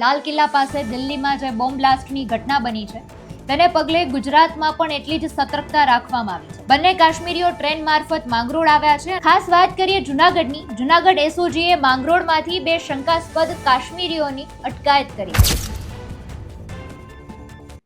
લાલ કિલ્લા પાસે દિલ્હીમાં જે બોમ્બ બ્લાસ્ટની ઘટના બની છે, તેને પગલે ગુજરાતમાં પણ એટલી જ સતર્કતા રાખવામાં આવી છે. બંને કાશ્મીરીઓ ટ્રેન મારફત માંગરોળ આવ્યા છે. ખાસ વાત કરીએ જુનાગઢની. જુનાગઢ એસઓજીએ માંગરોળમાંથી બે શંકાસ્પદ કાશ્મીરીઓની અટકાયત કરી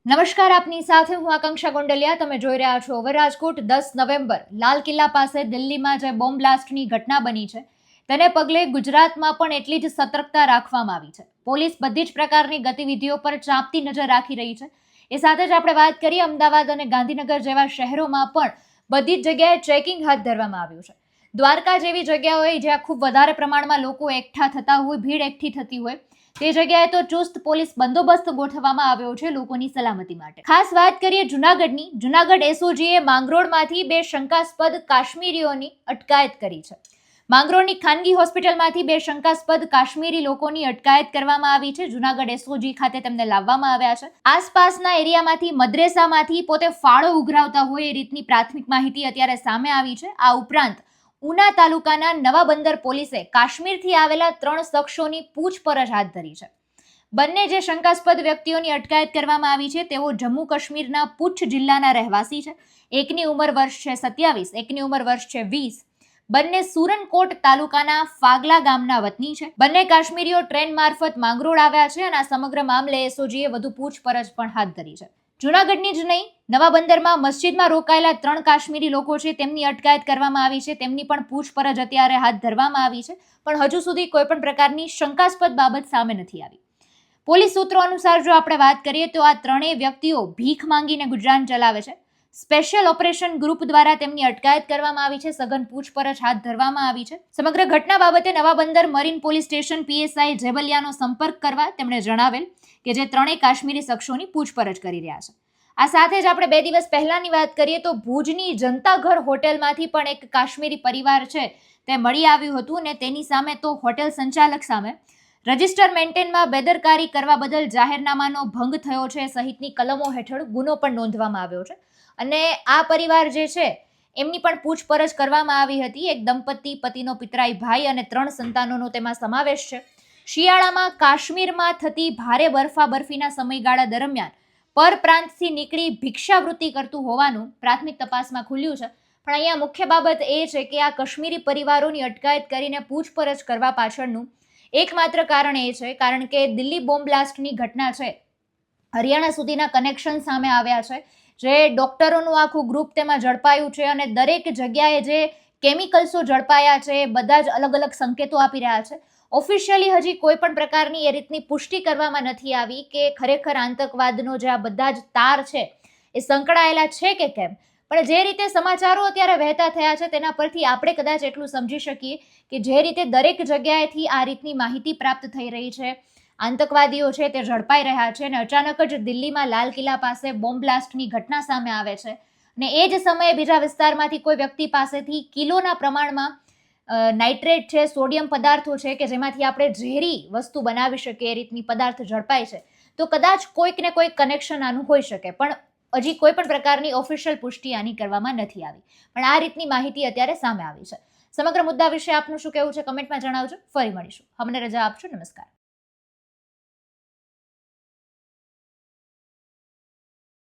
નમસ્કાર આપની સાથે, હું આકાંક્ષા ગોંડલિયા. તમે જોઈ રહ્યા છો ઓવર રાજકોટ, દસ નવેમ્બર. લાલ કિલ્લા પાસે દિલ્હીમાં જે બોમ્બ બ્લાસ્ટની ઘટના બની છે તેને પગલે ગુજરાતમાં પણ એટલી જ સતર્કતા રાખવામાં આવી છે. પોલીસ બધી જ પ્રકારની ગતિવિધિઓ પર ચાંપતી નજર રાખી રહી છે. એ સાથે જ આપણે વાત કરીએ અમદાવાદ અને ગાંધીનગર જેવા શહેરોમાં પણ બધી જ જગ્યાએ ચેકિંગ હાથ ધરવામાં આવ્યું છે. દ્વારકા જેવી જગ્યાઓએ જ્યાં ખૂબ વધારે પ્રમાણમાં લોકો એકઠા થતા હોય, ભીડ એકઠી થતી હોય, તે જગ્યાએ તો ચુસ્ત પોલીસ બંદોબસ્ત ગોઠવવામાં આવ્યો છે લોકોની સલામતી માટે. ખાસ વાત કરીએ જુનાગઢની. જુનાગઢ એસઓજીએ માંગરોળમાંથી બે શંકાસ્પદ કાશ્મીરીઓની અટકાયત કરી છે. માંગરોળની ખાનગી હોસ્પિટલમાંથી બે શંકાસ્પદ કાશ્મીરી લોકોની અટકાયત કરવામાં આવી છે. જુનાગઢ એસઓજી ખાતે તેમને લાવવામાં આવ્યા છે. આસપાસના એરિયામાંથી, મદ્રેસામાંથી પોતે ફાળો ઉઘરાવતા હોય એ રીતની પ્રાથમિક માહિતી અત્યારે સામે આવી છે. આ ઉપરાંત, ઉના તાલુકાના નવા બંદર પોલીસે કાશ્મીરથી આવેલા ત્રણ શખ્સોની પૂછપરછ હાથ ધરી છે. બંને જે શંકાસ્પદ વ્યક્તિઓની અટકાયત કરવામાં આવી છે, તેઓ જમ્મુ કાશ્મીરના પૂંછ જિલ્લાના રહેવાસી છે. એકની ઉંમર વર્ષ છે સત્યાવીસ, એકની ઉંમર વર્ષ છે વીસ બંને સુરનકોટ તાલુકાના ફાગલા ગામના વતની છે. બંને કાશ્મીરીઓ ટ્રેન મારફત માંગરોળ આવ્યા છે અને આ સમગ્ર મામલે એસઓજીએ વધુ પૂછપરછ પણ હાથ ધરી છે. જૂનાગઢની જ નહીં, નવા બંદરમાં મસ્જિદમાં રોકાયેલા ત્રણ કાશ્મીરી લોકો છે, તેમની અટકાયત કરવામાં આવી છે, તેમની પણ પૂછપરછ અત્યારે હાથ ધરવામાં આવી છે, પણ હજુ સુધી કોઈપણ પ્રકારની શંકાસ્પદ બાબત સામે નથી આવી. પોલીસ સૂત્રો અનુસાર જો આપણે વાત કરીએ તો આ ત્રણેય વ્યક્તિઓ ભીખ માંગીને ગુજરાન ચલાવે છે. સ્પેશિયલ ઓપરેશન ગ્રુપ દ્વારા તેમની અટકાયત કરવામાં આવી છે. સઘન પૂછપરછ હાથ ધરવામાં આવી છે. સમગ્ર ઘટના બાબતે Nava Bandar marine police station PSI જેબલિયાનો સંપર્ક કરવા તેમણે જણાવેલ કે જે ત્રણેય કાશ્મીરી શખ્સોની પૂછપરછ કરી રહ્યા છે. આ સાથે જ આપણે બે દિવસ પહેલાની વાત કરીએ તો ભુજની જનતાઘર હોટેલમાંથી પણ એક કાશ્મીરી પરિવાર છે તે મળી આવ્યું હતું ને તેની સામે તો હોટેલ સંચાલક સામે રજિસ્ટર મેન્ટેનમાં બેદરકારી કરવા બદલ જાહેરનામાનો ભંગ થયો છે. સહિતની કલમો હેઠળ ગુનો પણ નોંધવામાં આવ્યો છે. અને આ પરિવાર જે છે, એમની પણ પૂછપરછ કરવામાં આવી હતી. એક દંપતી પતિનો પિતરાઈ ભાઈ અને ત્રણ સંતાનોનો તેમાં સમાવેશ છે. શિયાળામાં કાશ્મીરમાં થતી ભારે બરફા બરફીના સમયગાળા દરમિયાન પરપ્રાંતથી નીકળી ભિક્ષાવૃત્તિ કરતું હોવાનું પ્રાથમિક તપાસમાં ખુલ્યું છે. પણ અહીંયા મુખ્ય બાબત એ છે કે આ કાશ્મીરી પરિવારોની અટકાયત કરીને પૂછપરછ કરવા પાછળનું એકમાત્ર કારણ એ છે, કારણ કે દિલ્હી બોમ્બ બ્લાસ્ટની ઘટના છે, હરિયાણા સુધીના કનેક્શન સામે આવ્યા છે, જે ડોક્ટરોનું આખું ગ્રુપ તેમાં ઝડપાયું છે અને દરેક જગ્યાએ જે કેમિકલ્સો ઝડપાયા છે, બધા જ અલગ અલગ સંકેતો આપી રહ્યા છે. ઓફિશિયલી હજી કોઈ પણ પ્રકારની એ રીતની પુષ્ટિ કરવામાં નથી આવી કે ખરેખર આતંકવાદનો જે આ બધા જ તાર છે, એ સંકળાયેલા છે કે કેમ? પણ જે રીતે સમાચારો અત્યારે વહેતા થયા છે, તેના પરથી આપણે કદાચ એટલું સમજી શકીએ કે જે રીતે દરેક જગ્યાએથી આ રીતની માહિતી પ્રાપ્ત થઈ રહી છે. આતંકવાદીઓ છે તે ઝડપાઈ રહ્યા છે અને અચાનક જ દિલ્હીમાં લાલ કિલ્લા પાસે બોમ્બ બ્લાસ્ટની ઘટના સામે આવે છે. અને એ જ સમયે બીજા વિસ્તારમાંથી કોઈ વ્યક્તિ પાસેથી કિલોના પ્રમાણમાં નાઇટ્રેટ છે, સોડિયમ પદાર્થો છે કે જેમાંથી આપણે ઝેરી વસ્તુ બનાવી શકીએ, એ રીતની પદાર્થ ઝડપાય છે. તો કદાચ કોઈક ને કોઈક કનેક્શન આનું હોઈ શકે. પણ હજી કોઈ પણ પ્રકારની ઓફિશિયલ પુષ્ટિ આની કરવામાં નથી આવી. પણ આ રીતની માહિતી અત્યારે સામે આવી છે. સમગ્ર મુદ્દા વિશે આપનું શું કહેવું છે? કમેન્ટમાં જણાવજો. ફરી મળીશું. અમને રજા આપજો. નમસ્કાર.